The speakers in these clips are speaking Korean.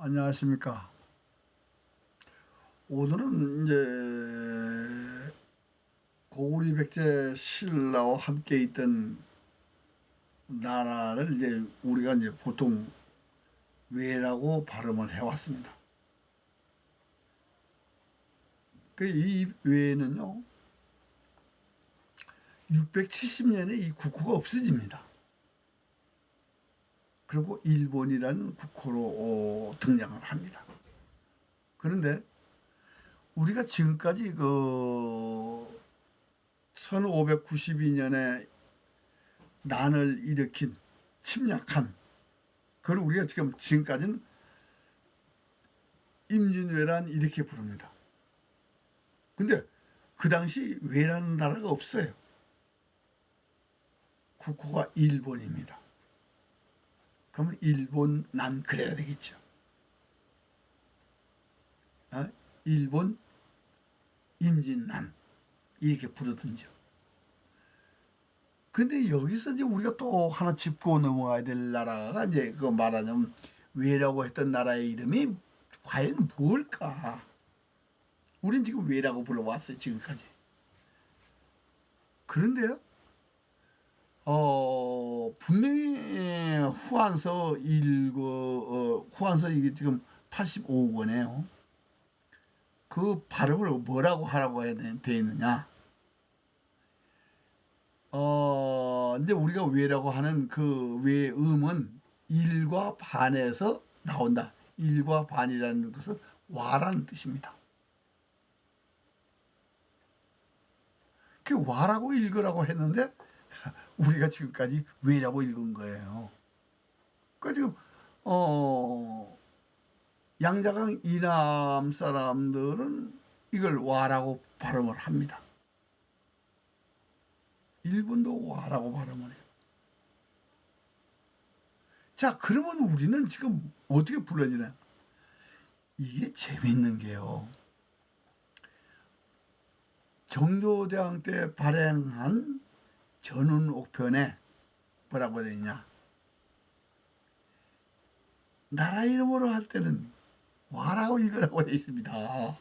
안녕하십니까. 오늘은 이제 고구리 백제 신라와 함께 있던 나라를 이제 우리가 이제 보통 외라고 발음을 해왔습니다. 그이 외에는요, 670년에 이 국호가 없어집니다. 그리고 일본이라는 국호로 어, 등장을 합니다. 그런데 우리가 지금까지 그 1592년에 난을 일으킨 침략한 그걸 우리가 지금 지금까지는 임진왜란 이렇게 부릅니다. 근데 그 당시 왜라는 나라가 없어요. 국호가 일본입니다. 그러면 일본 난 그래야 되겠죠. 어? 일본 임진난 이렇게 부르든죠. 근데 여기서 이제 우리가 또 하나 짚고 넘어가야 될 나라가 이제 그 말하자면 왜라고 했던 나라의 이름이 과연 뭘까? 우린 지금 왜라고 불러왔어요 지금까지. 그런데요. 어, 분명히 후한서 일거 어, 후한서 이게 지금 85권이에요. 그 발음을 뭐라고 하라고 해야 돼 있느냐? 어, 근데 우리가 왜라고 하는 그 왜음은 일과 반에서 나온다. 일과 반이라는 것은 와라는 뜻입니다. 그 와라고 읽으라고 했는데 우리가 지금까지 왜라고 읽은 거예요. 그 지금 어 양자강 이남 사람들은 이걸 와라고 발음을 합니다. 일본도 와라고 발음을 해요. 자, 그러면 우리는 지금 어떻게 불러지나? 이게 재밌는 게요. 정조대왕 때 발행한 전운 옥편에 뭐라고 되냐? 나라 이름으로 할 때는 와라고 읽으라고 되어 있습니다.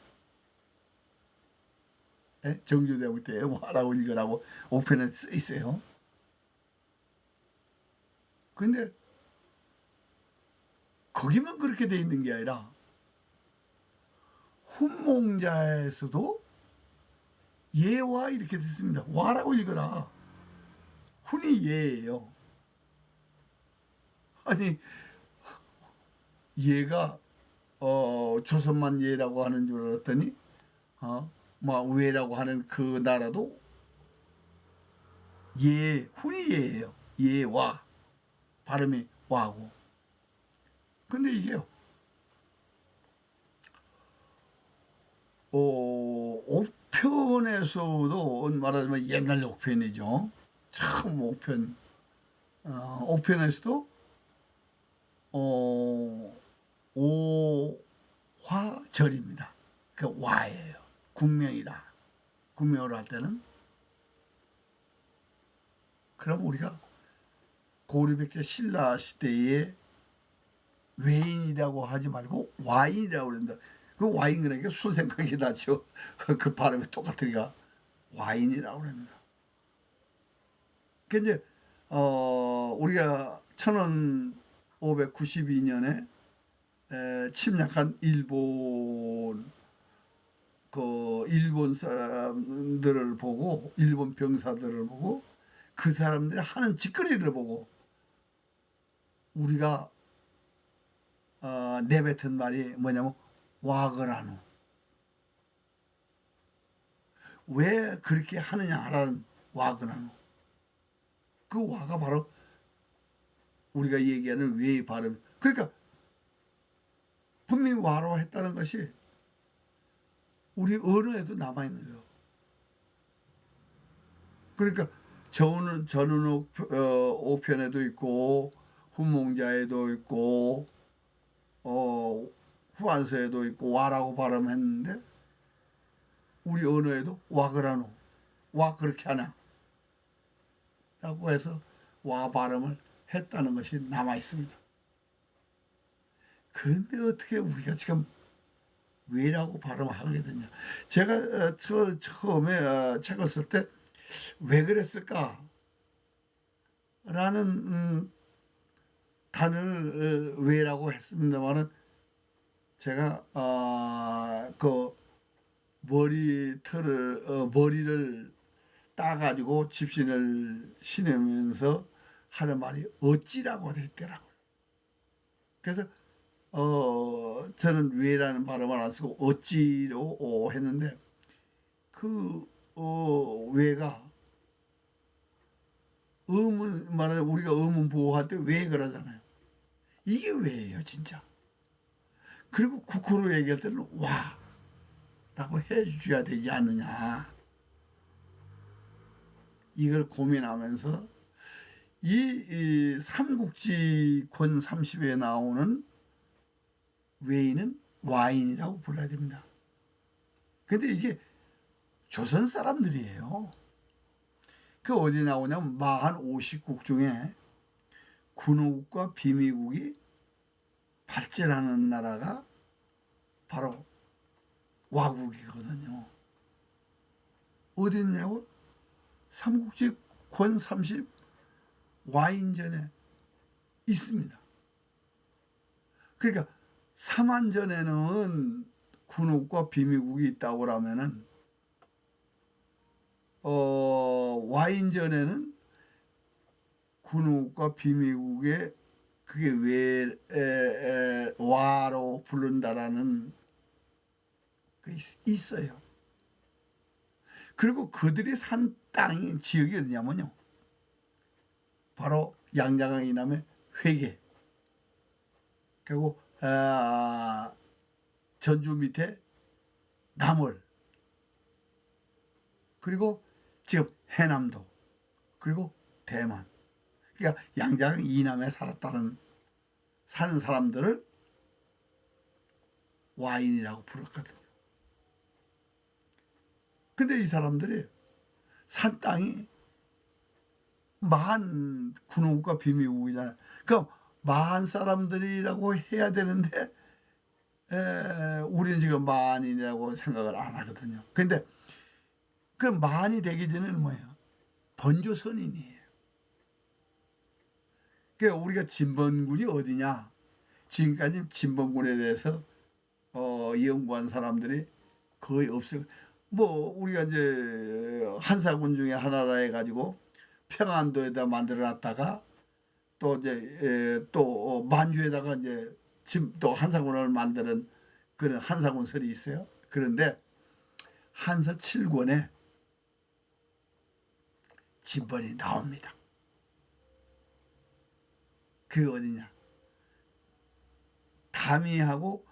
예? 정조대왕 때 와라고 읽으라고 옥편에 써 있어요. 근데 거기만 그렇게 돼 있는 게 아니라 훈몽자에서도 예와 이렇게 됐습니다. 와라고 읽어라. 훈이 예예요. 아니 얘가 어 조선만 예라고 하는 줄 알았더니 어뭐 왜라고 하는 그 나라도 예 훈이 예예요. 예와 발음이 와고. 근데 이게요. 어, 옥편에서도 말하자면 옛날 옥편이죠. 참 옥편. 어, 옥편에서도 어, 오화절입니다. 그 와예요. 국명이다. 국명으로 할 때는. 그럼 우리가 고려백제 신라 시대에 외인이라고 하지 말고 와인이라고 그런다. 그 와인 그러니까 술 생각이 나죠. 그 발음이 똑같으니까 와인이라고 그럽니다. 그 이제 어 우리가 천원 1592년에 에, 침략한 일본 그 일본 사람들을 보고 일본 병사들을 보고 그 사람들이 하는 짓거리를 보고 우리가 어, 내뱉은 말이 뭐냐면 와그라노. 왜 그렇게 하느냐라는 와그라노 그 와가 바로 우리가 얘기하는 왜의 발음. 그러니까 분명히 와로 했다는 것이 우리 언어에도 남아 있는 거예요. 그러니까 저는 저는 오편에도 있고 훈몽자에도 있고 어 후한서에도 있고 와라고 발음했는데 우리 언어에도 와그라노 와 그렇게 하나 라고 해서 와 발음을 했다는 것이 남아 있습니다. 그런데 어떻게 우리가 지금 왜라고 발음하게 되냐? 제가 어, 저 처음에 어, 책을 쓸 때 왜 그랬을까? 라는 음, 단어를 어, 왜라고 했습니다만은 제가 어, 그 머리털을 어, 머리를 따가지고 집신을 신으면서 하는 말이 어찌라고 됐더라고요. 그래서 어 저는 왜라는 발음을 안 쓰고 어찌로 어, 했는데 그 어, 왜가 의문 말하자 우리가 의문 보호할 때 왜 그러잖아요. 이게 왜예요, 진짜. 그리고 국호로 얘기할 때는 와 라고 해줘야 되지 않느냐. 이걸 고민하면서 이, 이 삼국지 권 30에 나오는 외인은 와인이라고 불러야 됩니다. 근데 이게 조선 사람들이에요. 그 어디 나오냐면 마한 50국 중에 군호국과 비미국이 발전하는 나라가 바로 와국이거든요. 어디 있냐고? 삼국지 권 30 와인전에 있습니다. 그러니까 삼한전에는 군옥과 비미국이 있다고 하면은 어 와인전에는 군옥과 비미국의 그게 왜 에, 에, 와로 부른다라는 그 있- 있어요. 그리고 그들이 산 땅이 지역이 어디냐면요. 바로 양자강 이남의 회계. 그리고 아, 전주 밑에 남월. 그리고 지금 해남도. 그리고 대만. 그러니까 양자강 이남에 살았다는 사는 사람들을 와인이라고 불렀거든요. 근데 이 사람들이 산 땅이 만 군호국과 비미국이잖아요. 그럼 만 사람들이라고 해야 되는데 에, 우리는 지금 만이라고 생각을 안 하거든요. 근데 그 만이 되기 전에는 뭐예요? 번조 선인이에요. 그러니까 우리가 진번군이 어디냐? 지금까지 진번군에 대해서 어, 연구한 사람들이 거의 없어요. 뭐 우리가 이제 한사군 중에 하나라 해가지고 평안도에다 만들어놨다가 또 이제 에, 또 만주에다가 이제 지금 또 한사군을 만드는 그런 한사군설이 있어요. 그런데 한서 7권에 진번이 나옵니다. 그 어디냐? 담이하고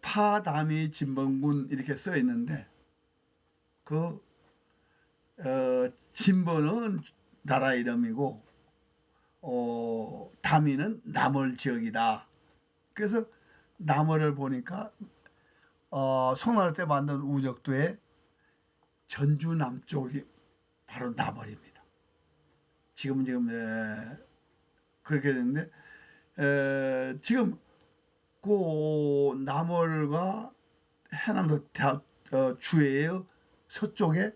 파담이 진번군 이렇게 써 있는데 그 어, 진번은 나라 이름이고 어, 담이는 남월 지역이다. 그래서 남월을 보니까 어, 송나라 때 만든 우적도에 전주 남쪽이 바로 남월입니다. 지금은 지금 에, 그렇게 됐는데 에, 지금 그 남월과 해남도 대, 어, 주의 서쪽에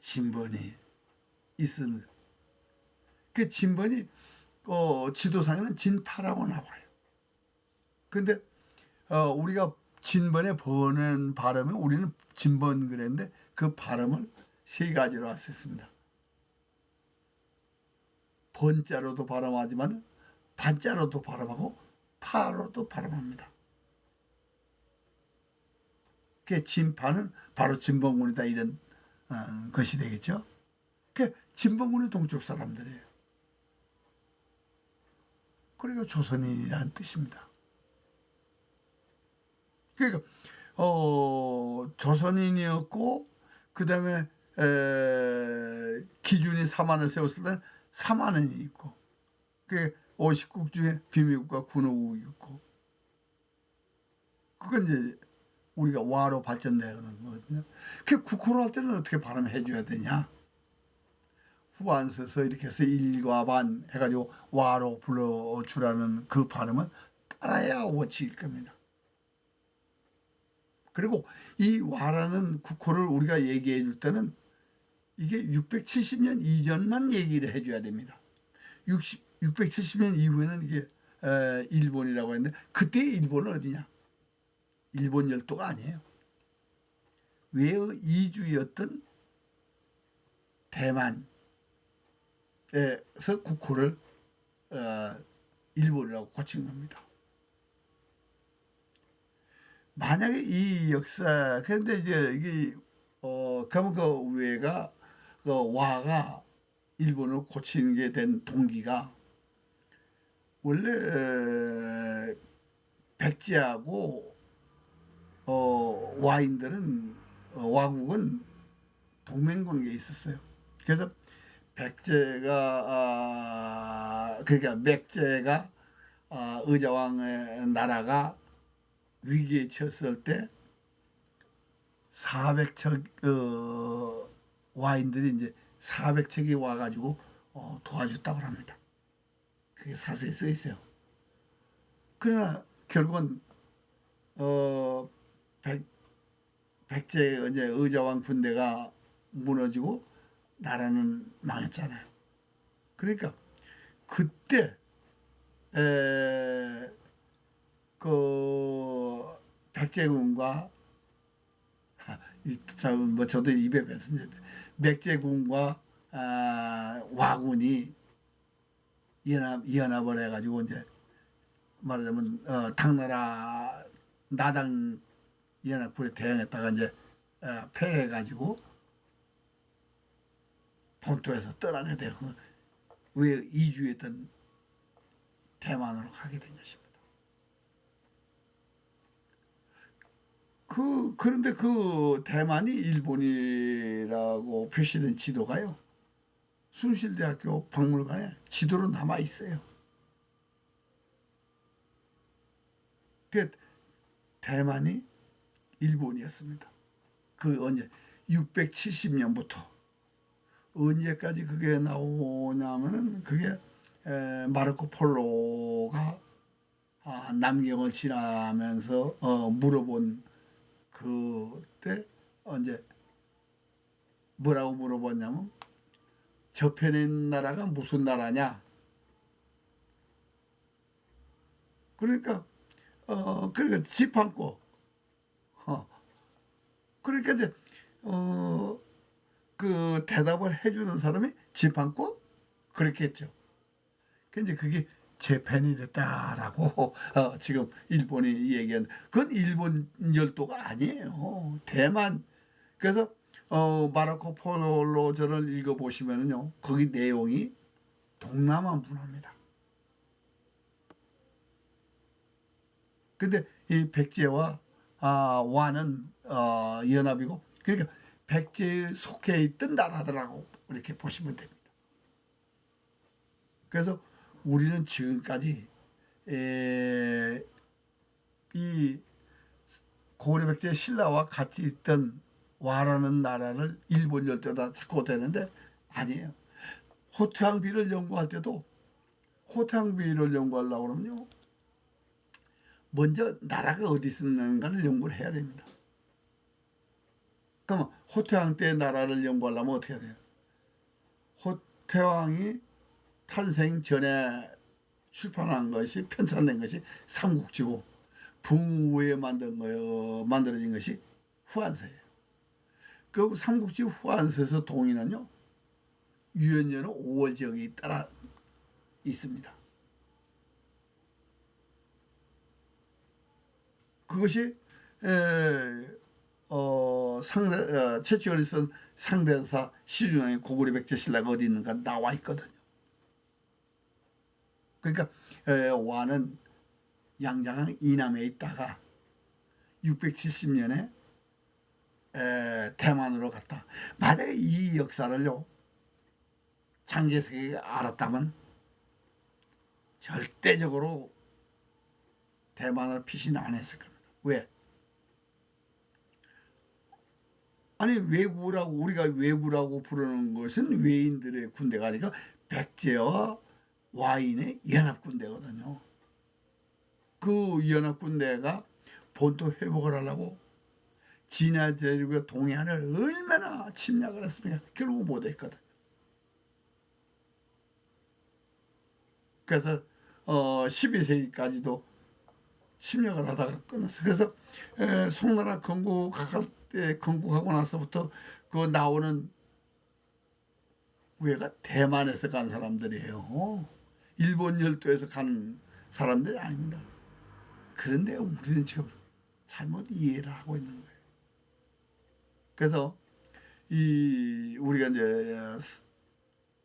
진번이 있습니다. 그 진번이 어, 지도상에는 진파라고 나와요. 근데 어, 우리가 진번에 버는 발음은 우리는 진번 그랬는데 그 발음을 세 가지로 했습니다. 번자로도 발음하지만 반자로도 발음하고 파로도 발음합니다. 그 진파는 바로 진번군이다 이런 어, 것이 되겠죠. 그 진번군이 동쪽 사람들이에요. 그리고 조선인이라는 뜻입니다. 그러니까 어, 조선인이었고 그 다음에 기준이 사만을 세웠을 때 사만이 있고 그 50국 중에 비미국과 군호국이 있고 그건 이제 우리가 와로 발전되는 거거든요. 그 국호로 할 때는 어떻게 발음해 줘야 되냐? 후안 서서 이렇게 해서 일과 반 해가지고 와로 불러주라는 그 발음은 알아야 워치일 겁니다. 그리고 이 와라는 국호를 우리가 얘기해 줄 때는 이게 670년 이전만 얘기를 해줘야 됩니다. 60, 670년 이후에는 이게 에, 일본이라고 했는데 그때 일본은 어디냐? 일본 열도가 아니에요. 외의 이주였던 대만에서 국호를 어, 일본이라고 고친 겁니다. 만약에 이 역사 그런데 이제 이게 어그 외가 그 와가 일본을 고치는 게된 동기가 원래 에, 백제하고 어 와인들은 어, 와국은 동맹 관계에 있었어요. 그래서 백제가 아, 그러니까 맥제가 아, 의자왕의 나라가 위기에 처했을 때 400척 어, 와인들이 이제 400척이 와가지고 어, 도와줬다고 합니다. 그게 사서에 써 있어요. 그러나 결국은 어, 백, 백제 이제 의자왕 군대가 무너지고 나라는 망했잖아요. 그러니까 그때 에, 그 백제군과 이뭐 저도 입에 뱉었는데 백제군과 아, 와군이 연합 연합을 해가지고 이제 말하자면 어, 당나라 나당 연합군에 대항했다가 이제 어, 패해가지고 본토에서 떠나게 되고 왜 이주했던 대만으로 가게 된 것입니다. 그 그런데 그 대만이 일본이라고 표시된 지도가요. 순실대학교 박물관에 지도로 남아 있어요. 그 대만이 일본이었습니다. 그 언제 670년부터 언제까지 그게 나오냐면은 그게 에, 마르코 폴로가 아, 남경을 지나면서 어, 물어본 그때 언제 뭐라고 물어봤냐면 있는 나라가 무슨 나라냐? 그러니까 어 그러니까 집 한고 어 그러니까 이제 어 그 대답을 해주는 사람이 집 한고 그렇게 했죠. 근데 그게 재팬이 됐다라고 어, 지금 일본이 얘기한 그건 일본 열도가 아니에요. 대만 그래서 어, 마르코 폴로 전을 읽어보시면요 거기 내용이 동남아 문화입니다. 근데 이 백제와 아, 와는 어, 연합이고 그러니까 백제에 속해 있던 나라더라고 이렇게 보시면 됩니다. 그래서 우리는 지금까지 에, 이 고려 백제 신라와 같이 있던 와라는 나라를 일본 열때다 찾고 되는데 아니에요. 호탕비를 연구할 때도 호탕비를 연구하려고 그러면요. 먼저 나라가 어디 있었는가를 연구를 해야 됩니다. 그러면 호태왕 때 나라를 연구하려면 어떻게 해야 돼요? 호태왕이 탄생 전에 출판한 것이 편찬된 것이 삼국지고 붕후에 만든 거요 만들어진 것이 후한서예요. 그 삼국지 후한서에서 동인은요 유연년은 5월 지역이 따라 있습니다. 그것이 에, 어, 상대 어, 최초에 쓴 상대사 시중의 고구려 백제 신라가 어디 있는가 나와 있거든요. 그러니까 에, 와는 양장항 이남에 있다가 670년에 에, 대만으로 갔다. 만약에 이 역사를요 장제석이 알았다면 절대적으로 대만을 피신 안 했을 겁니다. 왜? 아니 외구라고 우리가 외구라고 부르는 것은 외인들의 군대가 아니라 백제와 와인의 연합 군대거든요. 그그 연합군대가 본토 회복을 하려고 진화 대륙의 동해안을 얼마나 침략을 했습니까? 결국 못했거든. 그래서 어 12세기까지도 침략을 하다가 끝났어. 그래서 에, 송나라 건국할 때 건국하고 나서부터 그 나오는 왜가 대만에서 간 사람들이에요. 일본 열도에서 간 사람들이 아닙니다. 그런데 우리는 지금 잘못 이해를 하고 있는 거예요. 그래서 이 우리가 이제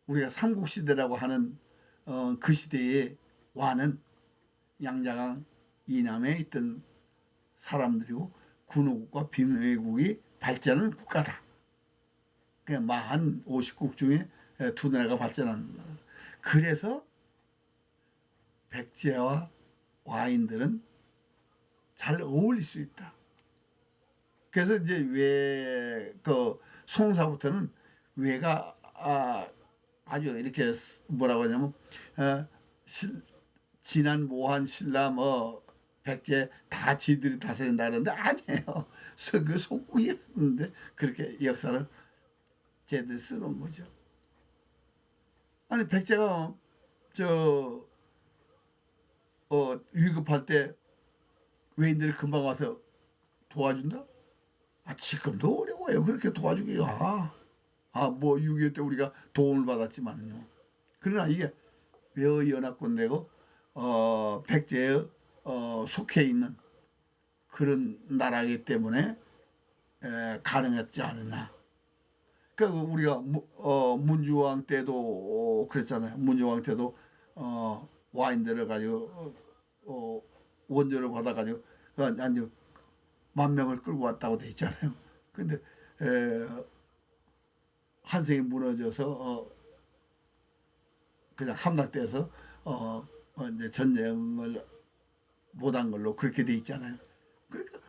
우리가 삼국 시대라고 하는 어, 그 시대의 왕은 양자강 이남에 있던 사람들이고 군호국과 비밀국이 발전한 국가다. 그냥 마한 50국 중에 두 나라가 발전한 나라. 그래서 백제와 와인들은 잘 어울릴 수 있다. 그래서 이제 왜그 송사부터는 왜가 아, 아주 이렇게 뭐라고 하냐면 어, 실, 지난 모한 신라 뭐 백제 다 지들이 다스린다 그러는데 아니에요. 그 속국이었는데 그렇게 역사를 쟤들 쓰는 거죠. 아니 백제가 저 어, 위급할 때 외인들이 금방 와서 도와준다? 아 지금도 어려워요. 그렇게 도와주기가. 아, 뭐 6.25때 우리가 도움을 받았지만요. 그러나 이게 외의 연합군대고 어, 백제에 어, 속해 있는 그런 나라이기 때문에 에, 가능했지 않았나. 그러니까 우리가 무, 어, 문주왕 때도 어, 그랬잖아요. 문주왕 때도 어, 와인들을 가지고 어, 어, 원조를 받아가지고 아주 만 명을 끌고 왔다고 돼 있잖아요. 근데 에, 한성이 무너져서 어, 그냥 함락돼서 어, 어, 이제 전쟁을 못한 걸로 그렇게 돼 있잖아요. 그러니까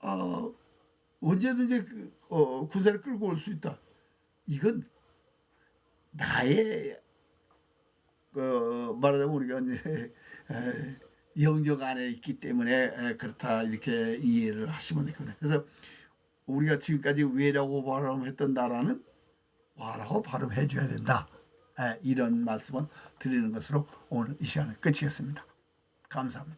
어, 언제든지 그, 어, 군사를 끌고 올 수 있다. 이건 나의 어, 말하자면 우리가 이제 에, 영적 안에 있기 때문에 에, 그렇다 이렇게 이해를 하시면 되거든요. 그래서 우리가 지금까지 왜라고 발음했던 나라는 와라고 발음해 줘야 된다. 에, 이런 말씀을 드리는 것으로 오늘 이 시간을 끝이겠습니다. 감사합니다.